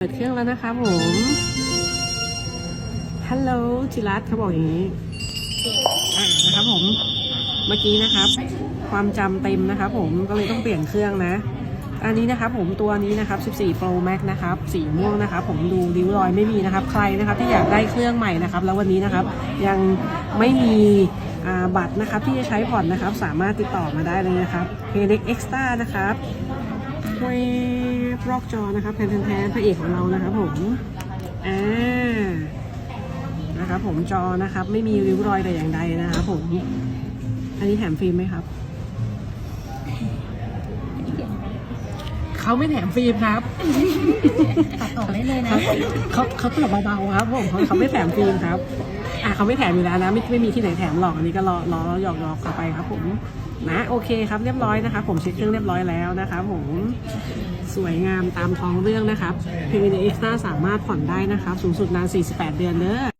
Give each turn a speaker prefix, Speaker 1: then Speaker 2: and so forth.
Speaker 1: เปิดเครื่องแล้วนะคะผม ฮัลโหลจิรัตเขาบอกอย่างนี้อ่านะครับผม เมื่อกี้นะครับ ความจำเต็มนะครับผม ก็เลยต้องเปลี่ยนเครื่องนะ อันนี้นะครับผมตัวนี้นะครับ 14 Pro Max นะครับ สีม่วงนะครับ ผมดูริ้วรอยไม่มีนะครับ ใครนะครับที่อยากได้เครื่องใหม่นะครับ แล้ววันนี้นะครับยังไม่มีบัตรนะครับที่จะใช้ผ่อนนะครับ สามารถติดต่อมาได้เลยนะครับ p a y d e x Extra นะครับ เวฟรอกจอนะคะแทนแทนพระเอกของเรานะครับผมอ่านะครับผมจอนะครับ ไม่มีริ้วรอยแต่อย่างใดนะครับผม อันนี้แถมฟิล์มไหมครับ เขาไม่แถมฟิล์มครับ
Speaker 2: ตัดออกได้เลยนะ
Speaker 1: เขาเขาตอบเบาๆครับผมเขาเขาไม่แถมฟิล์มครับอะเขาไม่แถมอยู่แล้วนะไม่ไม่มีที่ไหนแถมหรอกอันนี้ก็รอรอหยอกหยอกๆเข้าไปครับ ผมนะโอเคครับเรียบร้อยนะครับผมเช็คเครื่องเรียบร้อยแล้วนะครับผมสวยงามตามท้องเรื่องนะครับเพลงในเอ็กซ์ตร้าสามารถผ่อนได้นะครับสูงสุดนาน 48 เดือนเด้อ